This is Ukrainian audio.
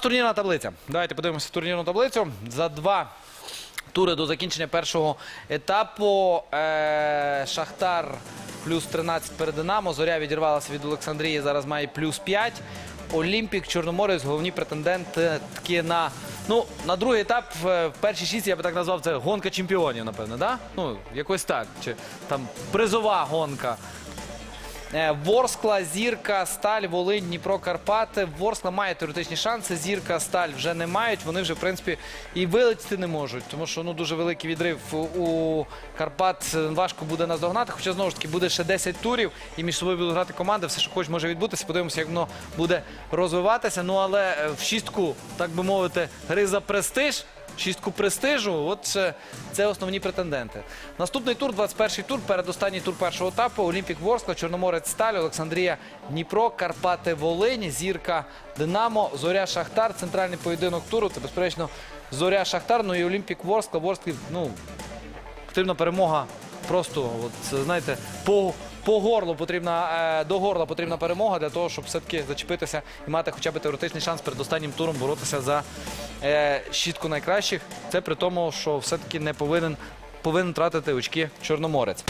Турнірна таблиця. Давайте подивимося турнірну таблицю. За два тури до закінчення першого етапу. Е, Шахтар плюс 13 перед Динамо. Зоря відірвалася від Олександрії. Зараз має плюс 5. Олімпік, Чорноморець, головні претенденти таки на. Ну, на другий етап в першій шість я би так назвав це гонка чемпіонів, напевно, да? Ну, якось так. Чи там призова гонка. Е, Ворскла, Зірка, Сталь, Волинь, Дніпро, Карпати. Ворскла має теоретичні шанси. Зірка, Сталь вже не мають. Вони вже, в принципі, і вилетіти не можуть, тому що ну дуже великий відрив у Карпат. Важко буде наздогнати. Хоча знову ж таки буде ще 10 турів, і між собою будуть грати команди. Все, що хоч може відбутися. Подивимося, як воно буде розвиватися. Ну але е, в шістку, так би мовити, гри за престиж. Шістку престижу, от це, це основні претенденти. Наступний тур, 21-й тур, передостанній тур першого етапу. Олімпік Ворскла, Чорноморець Сталь, Олександрія Дніпро, Карпати Волинь, Зірка Динамо, Зоря Шахтар. Центральний поєдинок туру. Це безперечно Зоря Шахтар. Ну і Олімпік Ворскла. Ворсклі, ну, потрібна перемога. Просто, от, знаєте, по, по горлу потрібна, е, до горла потрібна перемога для того, щоб все-таки зачепитися і мати хоча б теоретичний шанс перед останнім туром боротися за е, щітку найкращих. Це при тому, що все-таки не повинен, повинен тратити очки Чорноморець.